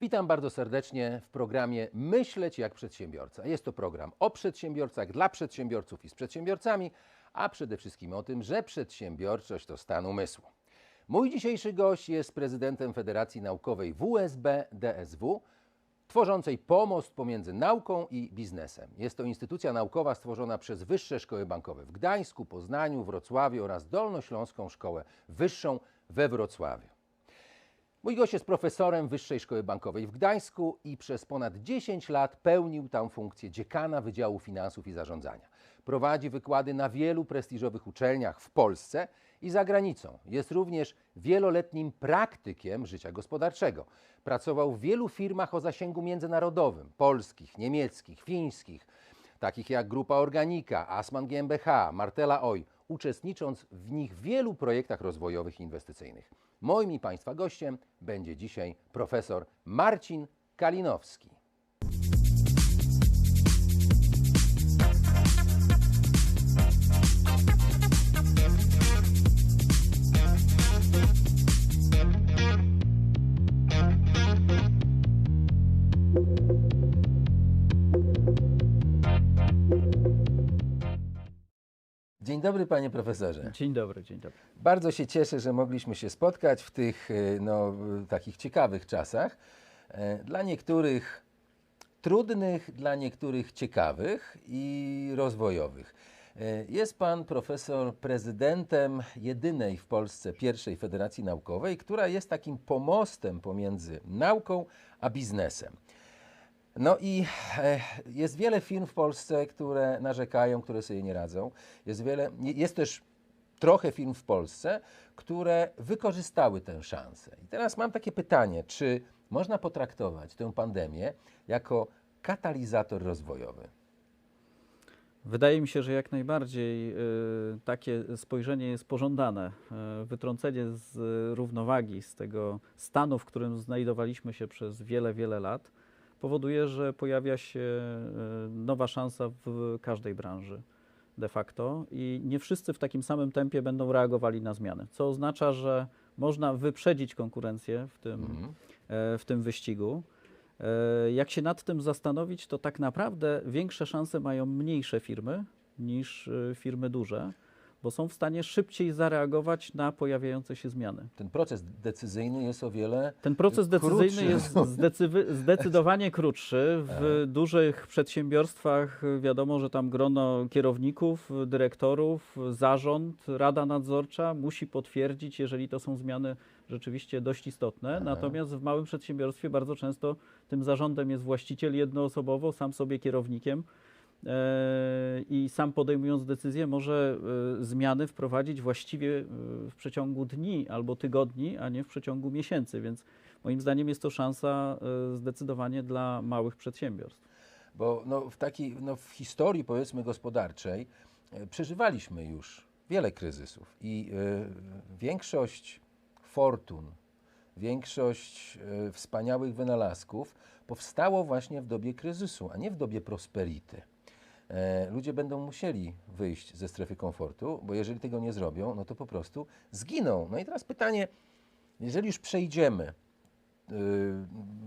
Witam bardzo serdecznie w programie Myśleć jak przedsiębiorca. Jest to program o przedsiębiorcach, dla przedsiębiorców i z przedsiębiorcami, a przede wszystkim o tym, że przedsiębiorczość to stan umysłu. Mój dzisiejszy gość jest prezydentem Federacji Naukowej WSB DSW, tworzącej pomost pomiędzy nauką i biznesem. Jest to instytucja naukowa stworzona przez Wyższe Szkoły Bankowe w Gdańsku, Poznaniu, Wrocławiu oraz Dolnośląską Szkołę Wyższą we Wrocławiu. Mój gość jest profesorem Wyższej Szkoły Bankowej w Gdańsku i przez ponad 10 lat pełnił tam funkcję dziekana Wydziału Finansów i Zarządzania. Prowadzi wykłady na wielu prestiżowych uczelniach w Polsce i za granicą. Jest również wieloletnim praktykiem życia gospodarczego. Pracował w wielu firmach o zasięgu międzynarodowym polskich, niemieckich, fińskich, takich jak Grupa Organika, Asman GmbH, Martela Oy, uczestnicząc w nich w wielu projektach rozwojowych i inwestycyjnych. Moim i Państwa gościem będzie dzisiaj profesor Marcin Kalinowski. Dzień dobry, panie profesorze. Dzień dobry, dzień dobry. Bardzo się cieszę, że mogliśmy się spotkać w tych e, no, takich ciekawych czasach. E, Dla niektórych trudnych, dla niektórych ciekawych i rozwojowych. E, Jest pan profesor prezydentem jedynej w Polsce pierwszej federacji naukowej, która jest takim pomostem pomiędzy nauką a biznesem. No i e, jest wiele firm w Polsce, które narzekają, które sobie nie radzą. Jest, wiele, jest też trochę firm w Polsce, które wykorzystały tę szansę. I teraz mam takie pytanie, czy można potraktować tę pandemię jako katalizator rozwojowy? Wydaje mi się, że jak najbardziej y, takie spojrzenie jest pożądane. Y, wytrącenie z równowagi, z tego stanu, w którym znajdowaliśmy się przez wiele, wiele lat, powoduje, że pojawia się y, nowa szansa w każdej branży de facto i nie wszyscy w takim samym tempie będą reagowali na zmiany, co oznacza, że można wyprzedzić konkurencję w tym, Mhm. e, w tym wyścigu. E, Jak się nad tym zastanowić, to tak naprawdę większe szanse mają mniejsze firmy niż e, firmy duże, bo są w stanie szybciej zareagować na pojawiające się zmiany. Ten proces decyzyjny jest o wiele Ten proces decyzyjny Krótszy. jest zdecywy- zdecydowanie krótszy. W dużych przedsiębiorstwach wiadomo, że tam grono kierowników, dyrektorów, zarząd, rada nadzorcza musi potwierdzić, jeżeli to są zmiany rzeczywiście dość istotne. Natomiast w małym przedsiębiorstwie bardzo często tym zarządem jest właściciel jednoosobowo, sam sobie kierownikiem. E, I sam podejmując decyzję, może e, zmiany wprowadzić właściwie e, w przeciągu dni albo tygodni, a nie w przeciągu miesięcy. Więc moim zdaniem jest to szansa zdecydowanie dla małych przedsiębiorstw. Bo no, w takiej, no, w historii powiedzmy gospodarczej przeżywaliśmy już wiele kryzysów i e, większość fortun, większość e, wspaniałych wynalazków powstało właśnie w dobie kryzysu, a nie w dobie prosperity. E, ludzie będą musieli wyjść ze strefy komfortu, bo jeżeli tego nie zrobią, no to po prostu zginą. No i teraz pytanie, jeżeli już przejdziemy y,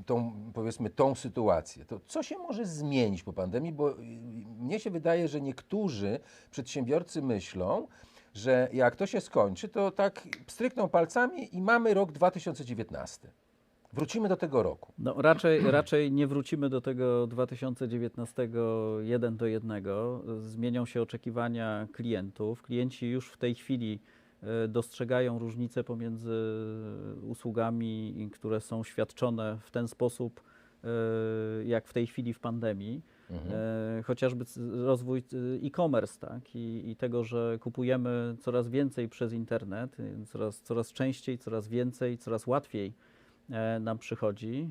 tą, powiedzmy, tą sytuację, to co się może zmienić po pandemii? Bo y, mnie się wydaje, że niektórzy przedsiębiorcy myślą, że jak to się skończy, to tak strykną palcami i mamy rok 2019. Wrócimy do tego roku. No, raczej, raczej nie wrócimy do tego 2019 jeden do jednego. Zmienią się oczekiwania klientów. Klienci już w tej chwili e, dostrzegają różnice pomiędzy usługami, które są świadczone w ten sposób, e, jak w tej chwili w pandemii. E, chociażby rozwój e-commerce, tak? I, I tego, że kupujemy coraz więcej przez internet, coraz, coraz częściej, coraz więcej, coraz łatwiej nam przychodzi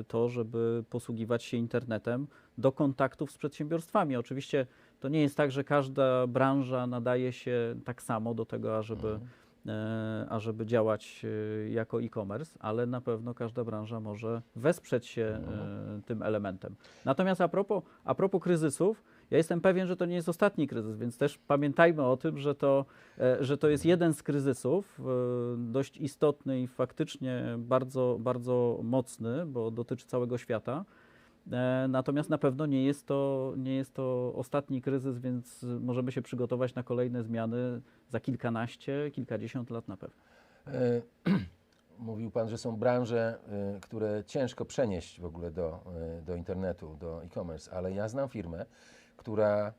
e, to, żeby posługiwać się internetem do kontaktów z przedsiębiorstwami. Oczywiście to nie jest tak, że każda branża nadaje się tak samo do tego, ażeby e, ażeby działać e, jako e-commerce, ale na pewno każda branża może wesprzeć się e, tym elementem. Natomiast a propos, a propos kryzysów, ja jestem pewien, że to nie jest ostatni kryzys, więc też pamiętajmy o tym, że to, e, że to jest jeden z kryzysów, e, dość istotny i faktycznie bardzo, bardzo mocny, bo dotyczy całego świata. E, Natomiast na pewno nie jest, to, nie jest to ostatni kryzys, więc możemy się przygotować na kolejne zmiany za kilkanaście, kilkadziesiąt lat na pewno. Mówił Pan, że są branże, które ciężko przenieść w ogóle do, do internetu, do e-commerce, ale ja znam firmę, która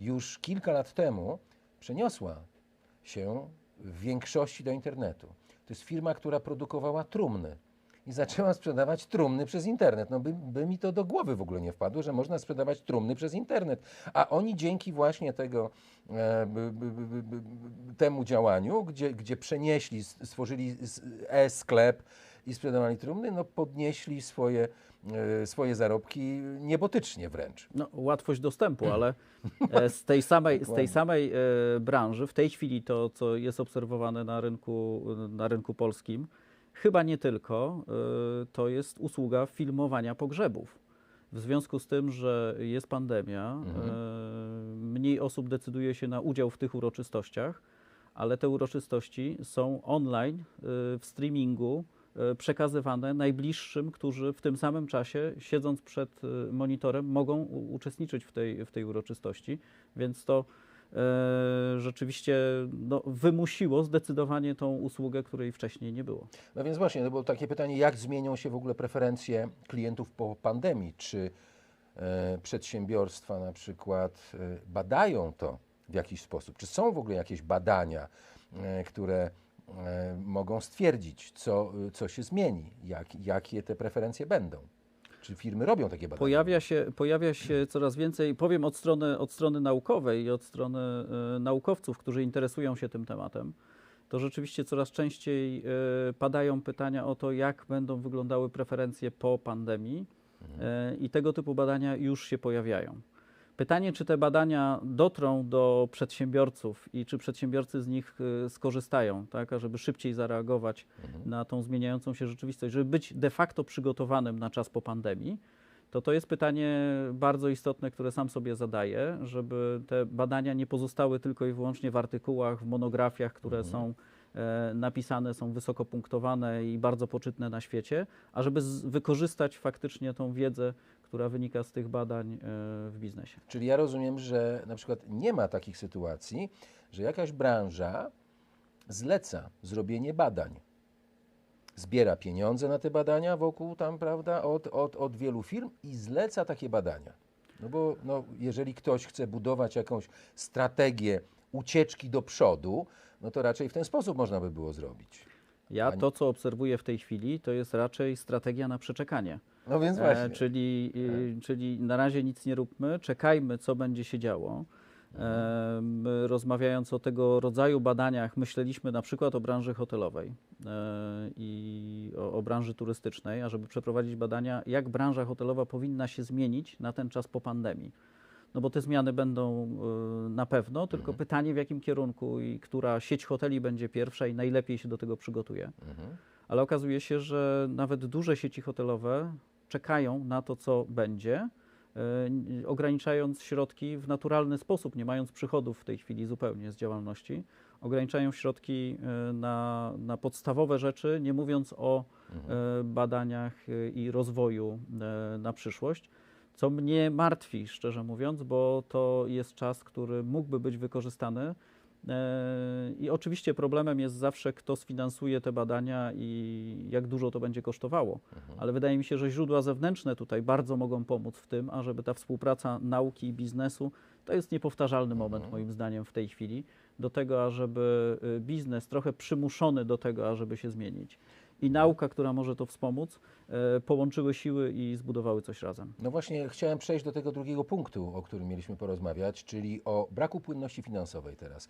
już kilka lat temu przeniosła się w większości do internetu. To jest firma, która produkowała trumny i zaczęła sprzedawać trumny przez internet. No by, by mi to do głowy w ogóle nie wpadło, że można sprzedawać trumny przez internet. A oni dzięki właśnie tego, e, b, b, b, temu działaniu, gdzie, gdzie przenieśli, stworzyli e-sklep i sprzedawali trumny, no podnieśli swoje, swoje zarobki niebotycznie wręcz. No, łatwość dostępu, ale e, z tej samej, z tej samej e, branży, w tej chwili to, co jest obserwowane na rynku, na rynku polskim, chyba nie tylko, e, to jest usługa filmowania pogrzebów. W związku z tym, że jest pandemia, Mhm. e, mniej osób decyduje się na udział w tych uroczystościach, ale te uroczystości są online, e, w streamingu, e, przekazywane najbliższym, którzy w tym samym czasie, siedząc przed e, monitorem, mogą uczestniczyć w tej, w tej uroczystości. Więc to e, rzeczywiście no, wymusiło zdecydowanie tą usługę, której wcześniej nie było. No więc właśnie, no bo takie pytanie, jak zmienią się w ogóle preferencje klientów po pandemii? Czy e, przedsiębiorstwa na przykład e, badają to w jakiś sposób? Czy są w ogóle jakieś badania, e, które e, mogą stwierdzić, co, co się zmieni, jak, jakie te preferencje będą? Czy firmy robią takie badania? Pojawia się, pojawia się coraz więcej, powiem od strony, od strony naukowej i od strony e, naukowców, którzy interesują się tym tematem, to rzeczywiście coraz częściej e, padają pytania o to, jak będą wyglądały preferencje po pandemii e, i tego typu badania już się pojawiają. Pytanie, czy te badania dotrą do przedsiębiorców i czy przedsiębiorcy z nich e, skorzystają, tak, ażeby szybciej zareagować na tą zmieniającą się rzeczywistość, żeby być de facto przygotowanym na czas po pandemii, to to jest pytanie bardzo istotne, które sam sobie zadaję, żeby te badania nie pozostały tylko i wyłącznie w artykułach, w monografiach, które są e, napisane, są wysoko punktowane i bardzo poczytne na świecie, a żeby wykorzystać faktycznie tą wiedzę, która wynika z tych badań e, w biznesie. Czyli ja rozumiem, że na przykład nie ma takich sytuacji, że jakaś branża zleca zrobienie badań. Zbiera pieniądze na te badania wokół tam, prawda, od, od, od wielu firm i zleca takie badania. No bo no, jeżeli ktoś chce budować jakąś strategię ucieczki do przodu, no to raczej w ten sposób można by było zrobić. Ja Pani- to, co obserwuję w tej chwili, to jest raczej strategia na przeczekanie. No więc właśnie. E, czyli, y, czyli na razie nic nie róbmy, czekajmy, co będzie się działo. E, my rozmawiając o tego rodzaju badaniach, myśleliśmy na przykład o branży hotelowej e, i o, o branży turystycznej, ażeby przeprowadzić badania, jak branża hotelowa powinna się zmienić na ten czas po pandemii. No bo te zmiany będą y, na pewno, tylko pytanie w jakim kierunku i która sieć hoteli będzie pierwsza i najlepiej się do tego przygotuje Mhm. ale okazuje się, że nawet duże sieci hotelowe czekają na to, co będzie, e, ograniczając środki w naturalny sposób, nie mając przychodów w tej chwili zupełnie z działalności, ograniczają środki e, na, na podstawowe rzeczy, nie mówiąc o e, badaniach e, i rozwoju na przyszłość. Co mnie martwi, szczerze mówiąc, bo to jest czas, który mógłby być wykorzystany. E, I oczywiście problemem jest zawsze, kto sfinansuje te badania i jak dużo to będzie kosztowało. Ale wydaje mi się, że źródła zewnętrzne tutaj bardzo mogą pomóc w tym, ażeby ta współpraca nauki i biznesu to jest niepowtarzalny moment, moim zdaniem, w tej chwili, do tego, ażeby y, biznes trochę przymuszony do tego, ażeby się zmienić. I nauka, która może to wspomóc, e, połączyły siły i zbudowały coś razem. No właśnie, chciałem przejść do tego drugiego punktu, o którym mieliśmy porozmawiać, czyli o braku płynności finansowej teraz.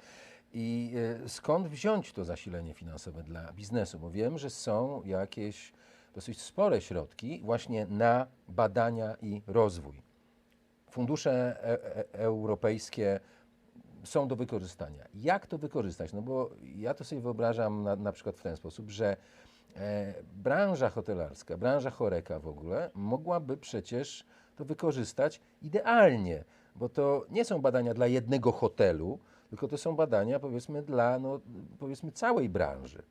I e, skąd wziąć to zasilenie finansowe dla biznesu? Bo wiem, że są jakieś dosyć spore środki właśnie na badania i rozwój. Fundusze e e europejskie są do wykorzystania. Jak to wykorzystać? No bo ja to sobie wyobrażam na, na przykład w ten sposób, że branża hotelarska, branża choreka w ogóle mogłaby przecież to wykorzystać idealnie, bo to nie są badania dla jednego hotelu, tylko to są badania powiedzmy dla no, powiedzmy całej branży.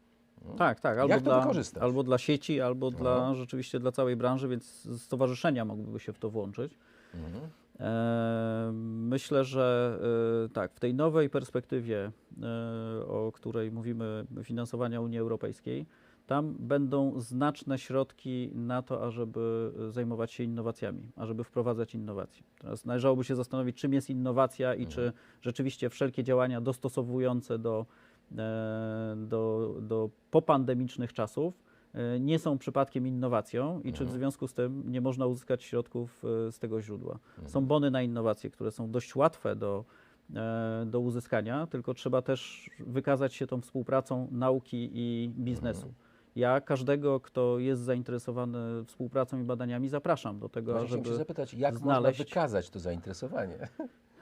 Tak, tak. Albo, Jak to dla, wykorzystać? albo dla sieci, albo No. dla rzeczywiście dla całej branży, więc stowarzyszenia mogłyby się w to włączyć. Mhm. E, Myślę, że e, tak, w tej nowej perspektywie, e, o której mówimy, finansowania Unii Europejskiej, tam będą znaczne środki na to, ażeby zajmować się innowacjami, ażeby wprowadzać innowacje. Teraz należałoby się zastanowić, czym jest innowacja i czy rzeczywiście wszelkie działania dostosowujące do, e, do, do popandemicznych czasów e, nie są przypadkiem innowacją i czy w związku z tym nie można uzyskać środków e, z tego źródła. Są bony na innowacje, które są dość łatwe do, do uzyskania, tylko trzeba też wykazać się tą współpracą nauki i biznesu. Ja każdego, kto jest zainteresowany współpracą i badaniami, zapraszam do tego, Właśnie chciałem się żeby zapytać, jak znaleźć- można wykazać to zainteresowanie?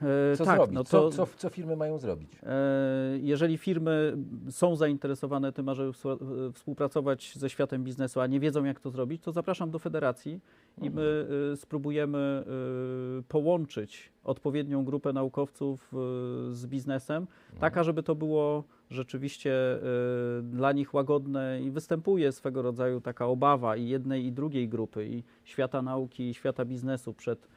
E, Co tak, zrobić? no co, to, co, co firmy mają zrobić? E, Jeżeli firmy są zainteresowane tym, ażeby współ- współpracować ze światem biznesu, a nie wiedzą, jak to zrobić, to zapraszam do federacji i my spróbujemy połączyć odpowiednią grupę naukowców z biznesem, tak, ażeby to było rzeczywiście dla nich łagodne i występuje swego rodzaju taka obawa i jednej i drugiej grupy, i świata nauki, i świata biznesu przed, e,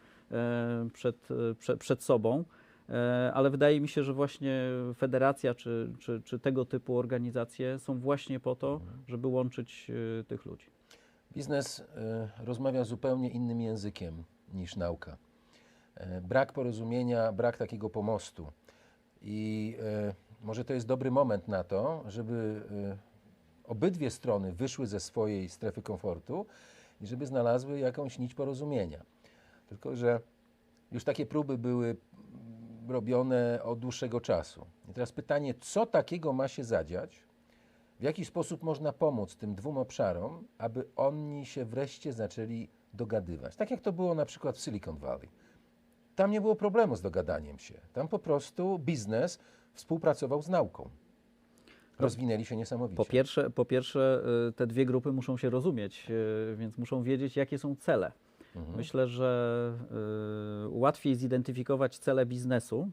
przed, e, przed, przed sobą. E, Ale wydaje mi się, że właśnie federacja czy, czy, czy tego typu organizacje są właśnie po to, żeby łączyć e, tych ludzi. Biznes rozmawia zupełnie innym językiem niż nauka. E, brak porozumienia, brak takiego pomostu. I może to jest dobry moment na to, żeby obydwie strony wyszły ze swojej strefy komfortu i żeby znalazły jakąś nić porozumienia. Tylko, że już takie próby były robione od dłuższego czasu. I teraz pytanie, co takiego ma się zadziać, w jaki sposób można pomóc tym dwóm obszarom, aby oni się wreszcie zaczęli dogadywać? Tak jak to było na przykład w Silicon Valley. Tam nie było problemu z dogadaniem się. Tam po prostu biznes współpracował z nauką. Rozwinęli się niesamowicie. Po pierwsze, po pierwsze e, te dwie grupy muszą się rozumieć, e, więc muszą wiedzieć, jakie są cele. Mhm. Myślę, że e, łatwiej zidentyfikować cele biznesu,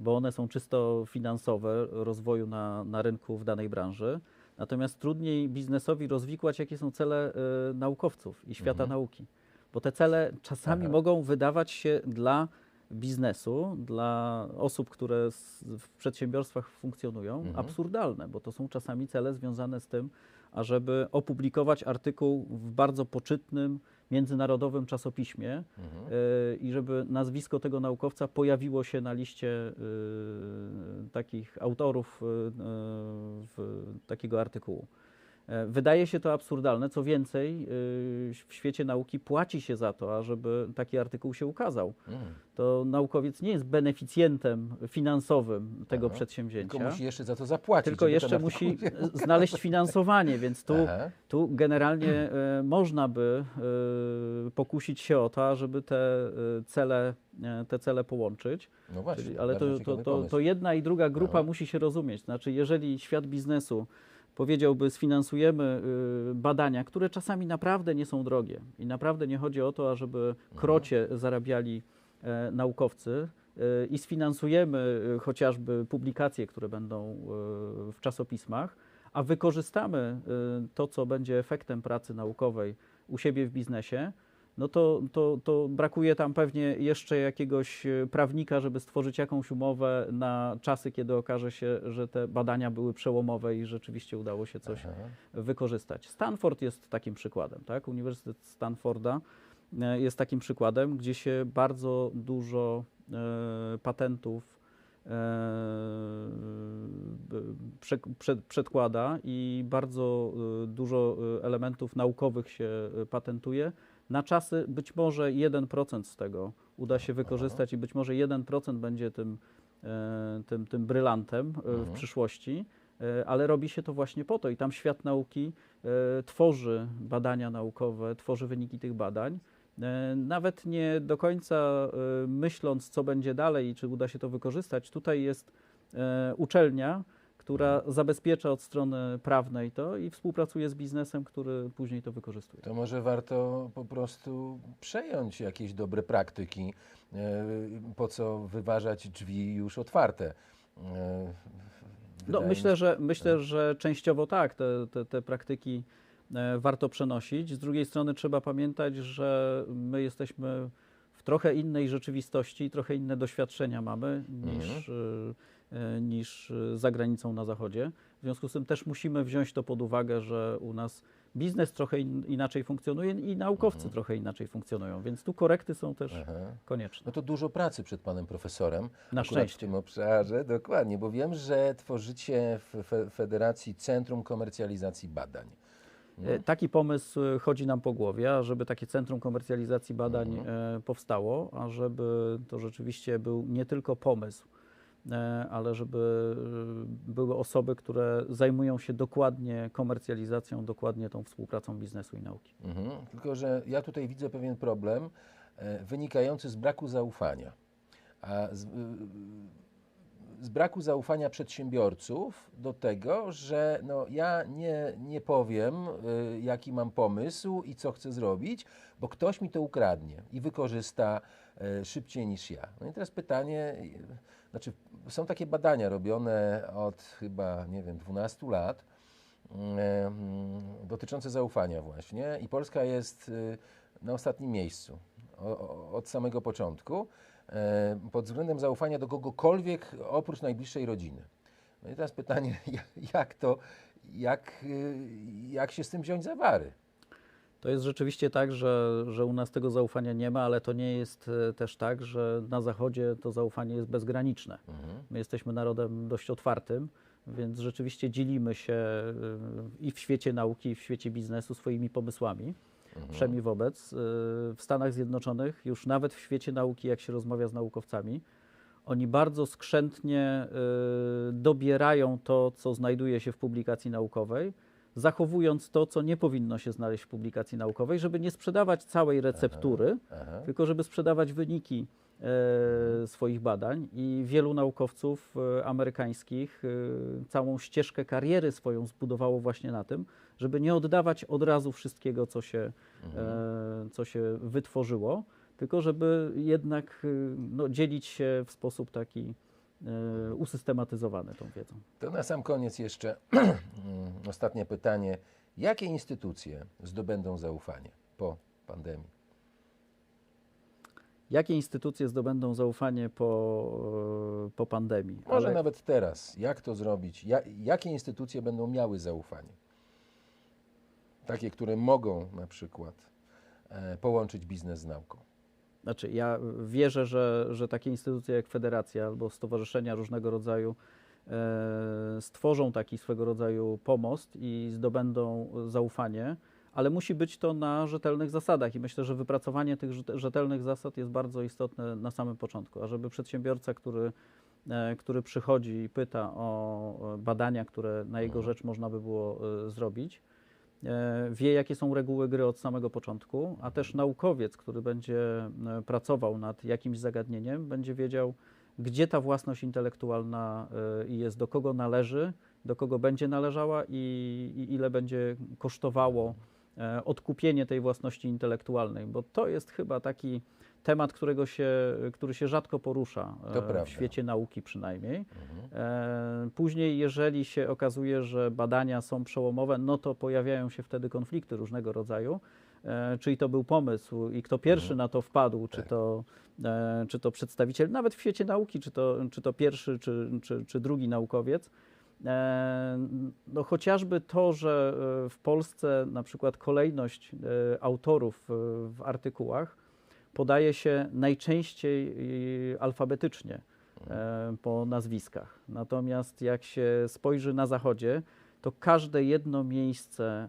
bo one są czysto finansowe, rozwoju na, na rynku w danej branży. Natomiast trudniej biznesowi rozwikłać, jakie są cele e, naukowców i świata Mhm. nauki. Bo te cele czasami Aha. mogą wydawać się dla biznesu, dla osób, które s- w przedsiębiorstwach funkcjonują, Mhm. absurdalne, bo to są czasami cele związane z tym, ażeby opublikować artykuł w bardzo poczytnym, międzynarodowym czasopiśmie Mhm. y, i żeby nazwisko tego naukowca pojawiło się na liście y, takich autorów w, takiego artykułu. E, Wydaje się to absurdalne. Co więcej, y, w świecie nauki płaci się za to, ażeby taki artykuł się ukazał. Mhm. To naukowiec nie jest beneficjentem finansowym tego Aha. przedsięwzięcia, Tylko musi jeszcze za to zapłacić. tylko jeszcze musi znaleźć finansowanie, więc tu Aha. tu generalnie e, można by e, pokusić się o to, żeby te e, cele, e, te cele połączyć. No właśnie. Czyli, ale to, to, to, to jedna i druga grupa No. musi się rozumieć. Znaczy, jeżeli świat biznesu powiedziałby, sfinansujemy y, badania, które czasami naprawdę nie są drogie i naprawdę nie chodzi o to, ażeby Mhm. krocie zarabiali e, naukowcy e, i sfinansujemy e, chociażby publikacje, które będą w czasopismach, a wykorzystamy to, co będzie efektem pracy naukowej u siebie w biznesie, no to, to, to brakuje tam pewnie jeszcze jakiegoś e, prawnika, żeby stworzyć jakąś umowę na czasy, kiedy okaże się, że te badania były przełomowe i rzeczywiście udało się coś Aha. wykorzystać. Stanford jest takim przykładem, tak? Uniwersytet Stanforda e, jest takim przykładem, gdzie się bardzo dużo e, patentów e, prze, przed, przedkłada i bardzo dużo elementów naukowych się patentuje. Na czasy być może 1% z tego uda się wykorzystać i być może 1% będzie tym, e, tym, tym brylantem e, w Mhm. przyszłości, e, ale robi się to właśnie po to i tam świat nauki tworzy badania naukowe, tworzy wyniki tych badań Nawet nie do końca myśląc, co będzie dalej i czy uda się to wykorzystać, tutaj jest uczelnia, która zabezpiecza od strony prawnej to i współpracuje z biznesem, który później to wykorzystuje. To może warto po prostu przejąć jakieś dobre praktyki, e, po co wyważać drzwi już otwarte. E, No, myślę, że, myślę, że częściowo tak, te, te, te praktyki e, warto przenosić. Z drugiej strony trzeba pamiętać, że my jesteśmy w trochę innej rzeczywistości, trochę inne doświadczenia mamy niż, e, e, niż e, za granicą na zachodzie. W związku z tym też musimy wziąć to pod uwagę, że u nas biznes trochę in, inaczej funkcjonuje i naukowcy Mhm. trochę inaczej funkcjonują, więc tu korekty są też Aha. konieczne. No to dużo pracy przed panem profesorem. Na szczęście. w tym obszarze, dokładnie, bo wiem, że tworzycie w fe- Federacji Centrum Komercjalizacji Badań. E, Taki pomysł e, chodzi nam po głowie, ażeby takie centrum komercjalizacji badań Mhm. e, powstało, a żeby to rzeczywiście był nie tylko pomysł, e, ale żeby e, były osoby, które zajmują się dokładnie komercjalizacją, dokładnie tą współpracą biznesu i nauki. Mhm. Tylko, że ja tutaj widzę pewien problem e, wynikający z braku zaufania. A z, z braku zaufania przedsiębiorców do tego, że no, ja nie, nie powiem, jaki mam pomysł i co chcę zrobić, bo ktoś mi to ukradnie i wykorzysta szybciej niż ja. No i teraz pytanie, znaczy są takie badania robione od chyba, nie wiem, 12 lat, mm, dotyczące zaufania właśnie i Polska jest y, na ostatnim miejscu od samego początku e, pod względem zaufania do kogokolwiek oprócz najbliższej rodziny. No i teraz pytanie, jak to, jak, y, jak się z tym wziąć za wary? To jest rzeczywiście tak, że, że u nas tego zaufania nie ma, ale to nie jest e, też tak, że na Zachodzie to zaufanie jest bezgraniczne. Mhm. My jesteśmy narodem dość otwartym, więc rzeczywiście dzielimy się y, i w świecie nauki, i w świecie biznesu swoimi pomysłami. Przynajmniej wobec. Y, W Stanach Zjednoczonych, już nawet w świecie nauki, jak się rozmawia z naukowcami, oni bardzo skrzętnie dobierają to, co znajduje się w publikacji naukowej, zachowując to, co nie powinno się znaleźć w publikacji naukowej, żeby nie sprzedawać całej receptury, Aha. tylko żeby sprzedawać wyniki e, swoich badań i wielu naukowców e, amerykańskich e, całą ścieżkę kariery swoją zbudowało właśnie na tym, żeby nie oddawać od razu wszystkiego, co się, e, co się wytworzyło, tylko żeby jednak e, no, dzielić się w sposób taki e, usystematyzowany tą wiedzą. To na sam koniec jeszcze ostatnie pytanie. Jakie instytucje zdobędą zaufanie po pandemii? Jakie instytucje zdobędą zaufanie po, e, po pandemii? Może Ale- nawet teraz. Jak to zrobić? Ja, jakie instytucje będą miały zaufanie? Takie, które mogą na przykład e, połączyć biznes z nauką. Znaczy, ja wierzę, że, że takie instytucje jak federacja albo stowarzyszenia różnego rodzaju e, stworzą taki swego rodzaju pomost i zdobędą zaufanie, ale musi być to na rzetelnych zasadach i myślę, że wypracowanie tych rzete- rzetelnych zasad jest bardzo istotne na samym początku, ażeby przedsiębiorca, który, e, który przychodzi i pyta o e, badania, które na jego rzecz można by było zrobić, wie, jakie są reguły gry od samego początku, a też naukowiec, który będzie e, pracował nad jakimś zagadnieniem, będzie wiedział, gdzie ta własność intelektualna e, jest, do kogo należy, do kogo będzie należała i, i ile będzie kosztowało e, odkupienie tej własności intelektualnej, bo to jest chyba taki temat, którego się, który się rzadko porusza To e, w świecie nauki przynajmniej. Mhm. E, Później, jeżeli się okazuje, że badania są przełomowe, no to pojawiają się wtedy konflikty różnego rodzaju. E, Czyli to był pomysł i kto pierwszy na to wpadł, czy, Tak. to, e, czy to przedstawiciel, nawet w świecie nauki, czy to, czy to pierwszy, czy, czy, czy drugi naukowiec. No chociażby to, że w Polsce na przykład kolejność autorów w artykułach podaje się najczęściej e, alfabetycznie e, po nazwiskach. Natomiast jak się spojrzy na zachodzie, to każde jedno miejsce e,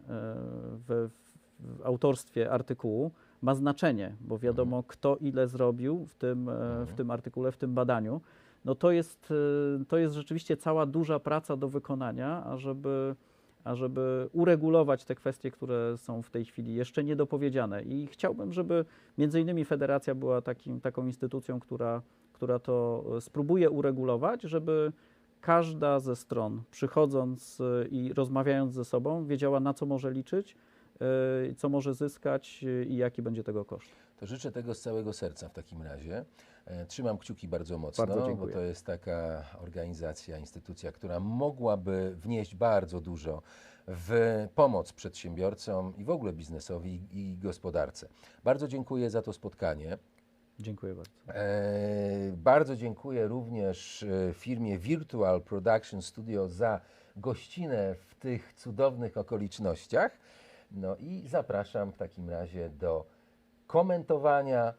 w, w autorstwie artykułu ma znaczenie, bo wiadomo, kto ile zrobił w tym, e, w tym artykule, w tym badaniu. No to jest, to jest rzeczywiście cała duża praca do wykonania, ażeby ażeby uregulować te kwestie, które są w tej chwili jeszcze niedopowiedziane. I chciałbym, żeby między innymi federacja była takim, taką instytucją, która, która to e, spróbuje uregulować, żeby każda ze stron, przychodząc e, i rozmawiając ze sobą, wiedziała na co może liczyć, e, co może zyskać i jaki będzie tego koszt. To życzę tego z całego serca w takim razie. E, Trzymam kciuki bardzo mocno, Bardzo bo to jest taka organizacja, instytucja, która mogłaby wnieść bardzo dużo w pomoc przedsiębiorcom i w ogóle biznesowi i gospodarce. Bardzo dziękuję za to spotkanie. Dziękuję bardzo. E, Bardzo dziękuję również e, firmie Virtual Production Studio za gościnę w tych cudownych okolicznościach. No i zapraszam w takim razie do komentowania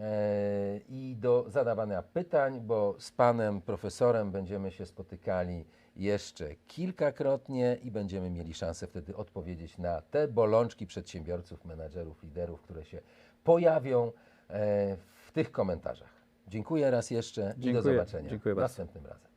e, i do zadawania pytań, bo z panem profesorem będziemy się spotykali jeszcze kilkakrotnie i będziemy mieli szansę wtedy odpowiedzieć na te bolączki przedsiębiorców, menadżerów, liderów, które się pojawią e, w tych komentarzach. Dziękuję raz jeszcze i do Dziękuję. zobaczenia Dziękuję następnym razem.